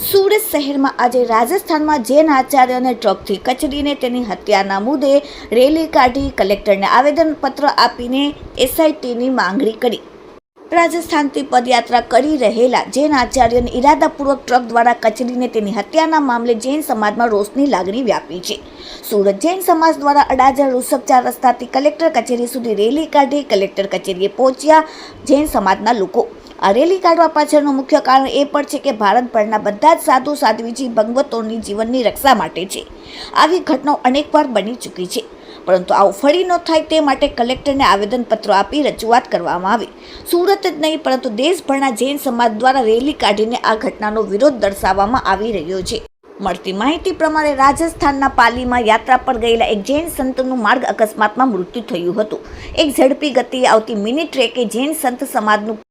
સુરત શહેરમાં આજે રાજસ્થાનમાં જૈન આચાર્યને ટ્રકથી કચડીને તેની હત્યાના મુદ્દે રેલી કાઢી કલેક્ટરને આવેદનપત્ર આપીને એસઆઈટીની માંગણી કરી. રાજસ્થાનથી પદયાત્રા કરી રહેલા જૈન આચાર્યને ઇરાદાપૂર્વક ટ્રક દ્વારા કચડીને તેની હત્યાના મામલે જૈન સમાજમાં રોષની લાગણી વ્યાપી છે. સુરત જૈન સમાજ દ્વારા અડાજણ ઋષભ ચાર રસ્તાથી કલેક્ટર કચેરી સુધી રેલી કાઢી કલેક્ટર કચેરીએ પહોંચ્યા જૈન સમાજના લોકો. આ રેલી કાઢવા પાછળનું મુખ્ય કારણ એ પણ છે કે ભારતભરના બધા જ સાધુ સાધ્વીજી ભગવતોની જીવનની રક્ષા માટે છે. આવી ઘટનાઓ અનેકવાર બની ચૂકી છે. પરંતુ આવું ફરી ન થાય તે માટે કલેક્ટરને આવેદનપત્રો આપી રજૂઆત કરવામાં આવી. સુરત જ નહીં, પરંતુ દેશભરના જૈન સમાજ દ્વારા રેલી કાઢીને આ ઘટનાનો વિરોધ દર્શાવવામાં આવી રહ્યો છે. મળતી માહિતી પ્રમાણે રાજસ્થાનના પાલીમાં યાત્રા પર ગયેલા એક જૈન સંતનું માર્ગ અકસ્માતમાં મૃત્યુ થયું હતું. એક ઝડપી ગતિએ આવતી મિની ટ્રેકે જૈન સંત સમાજનું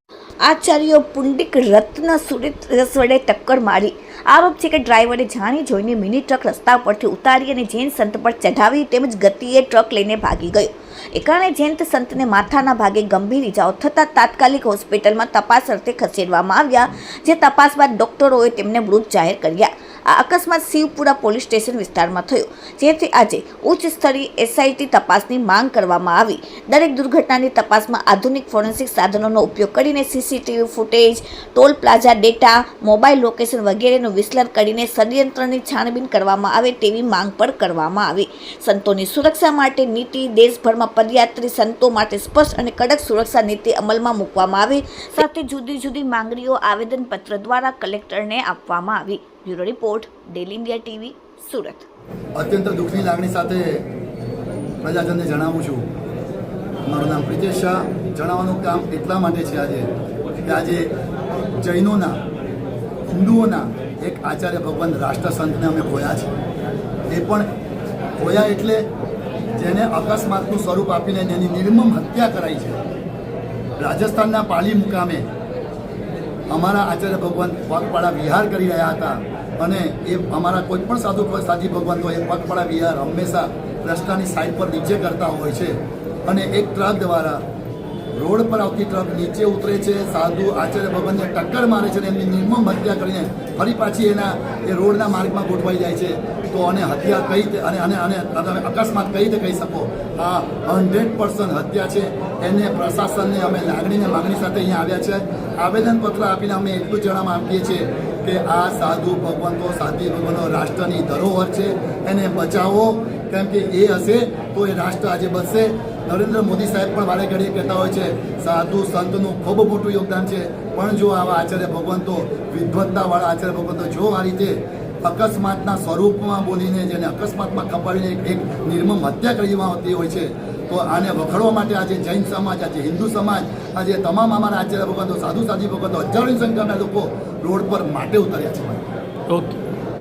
આચાર્ય પુંડિક રત્ન સુરિત રસ વડે ટક્કર મારી. આરોપ છે કે ડ્રાઈવરે જાણી જોઈને મિની ટ્રક રસ્તા પરથી ઉતારી અને જૈન સંત પર ચઢાવી તેમજ ગતિએ ટ્રક લઈને ભાગી ગયો. એ કારણે જૈન સંતને માથાના ભાગે ગંભીર ઇજાઓ થતાં તાત્કાલિક હોસ્પિટલમાં તપાસ અર્થે ખસેડવામાં આવ્યા, જે તપાસ બાદ ડોક્ટરોએ તેમને મૃત જાહેર કર્યા. આ અકસ્માત શિવપુરા પોલીસ સ્ટેશન વિસ્તારમાં થયો. જેથી આજે ઉચ્ચ સ્તરીય એસઆઈટી તપાસની માંગ કરવામાં આવી. દરેક દુર્ઘટનાની તપાસમાં આધુનિક ફોરેન્સિક સાધનોનો ઉપયોગ કરીને CCTV footage, toll plaza data, mobile location વગેરેનું વિશ્લેષણ કરીને ષડયંત્રની છાણબીન કરવામાં આવે તેવી માંગ પણ કરવામાં આવી. સંતોની સુરક્ષા માટે નીતિ દેશભરમાં પદયાત્રી સંતો માટે સ્પષ્ટ અને કડક સુરક્ષા નીતિ અમલમાં મૂકવામાં આવી. સાથે જુદી જુદી માંગણીઓ આવેદનપત્ર દ્વારા કલેક્ટરને આપવામાં આવી. Bureau report daily India TV, Surat. અત્યંત દુઃખની લાગણી સાથે પ્રજાજનને જણાવું છું. મારું નામ પ્રિતેશ શાહ. જણાવવાનું કામ એટલા માટે છે આજે કે આજે જૈનોના, હિન્દુઓના એક આચાર્ય ભગવાન રાષ્ટ્રસંતને અમે ખોયા છે. એ પણ ખોયા એટલે જેને અકસ્માતનું સ્વરૂપ આપીને એની નિર્મમ હત્યા કરાઈ છે. રાજસ્થાનના પાલી મુકામે અમારા આચાર્ય ભગવાન પગપાળા વિહાર કરી રહ્યા હતા. અને એ અમારા કોઈ પણ સાધુ સાધી ભગવાન તો એ પગપળા વિહાર હંમેશા રસ્તાની સાઈડ પર નીચે કરતા હોય છે. અને એક ટ્રક દ્વારા રોડ પર આવતી ટ્રક નીચે ઉતરે છે. સાધુ આચાર્ય ભગવાનને ટક્કર મારે છે અને એમની નિર્મમ હત્યા કરીને ફરી પાછી એના, એ રોડના માર્ગમાં ગોઠવાઈ જાય છે. તો અને હત્યા કઈ રીતે, અને અને અને તમે અકસ્માત કઈ રીતે કહી શકો? આ હંડ્રેડ પર્સન્ટ હત્યા છે. એને પ્રશાસનને અમે લાગણીને માગણી સાથે અહીંયા આવ્યા છે. આવેદનપત્ર આપીને અમે એટલું જણાવવા માગીએ છીએ કે આ સાધુ ભગવંતો સાધી ભગવાનો રાષ્ટ્રની ધરોહર છે. એને બચાવો. કેમ કે એ હશે તો એ રાષ્ટ્ર આજે બચશે. નરેન્દ્ર મોદી સાહેબ પણ વારે ઘડીએ કહેતા હોય છે, સાધુ સંતનું ખૂબ મોટું યોગદાન છે. પણ જો આવા આચાર્ય ભગવંતો, વિદ્વત્તાવાળા આચાર્ય ભગવંતો, જો આ રીતે અકસ્માતના સ્વરૂપમાં બોલીને જેને અકસ્માતમાં ખપાવીને એક- નિર્મમ હત્યા કરવામાં આવતી હોય છે, તો આને વખડવા માટે આજે જૈન સમાજ, આજે હિન્દુ સમાજ, આજે તમામ અમારા આચાર્ય ભગવંતો, સાધુ સાધી ભગવંતો હજારોની સંખ્યાના લોકો રોડ પર માટે ઉતર્યા છે. ઓકે.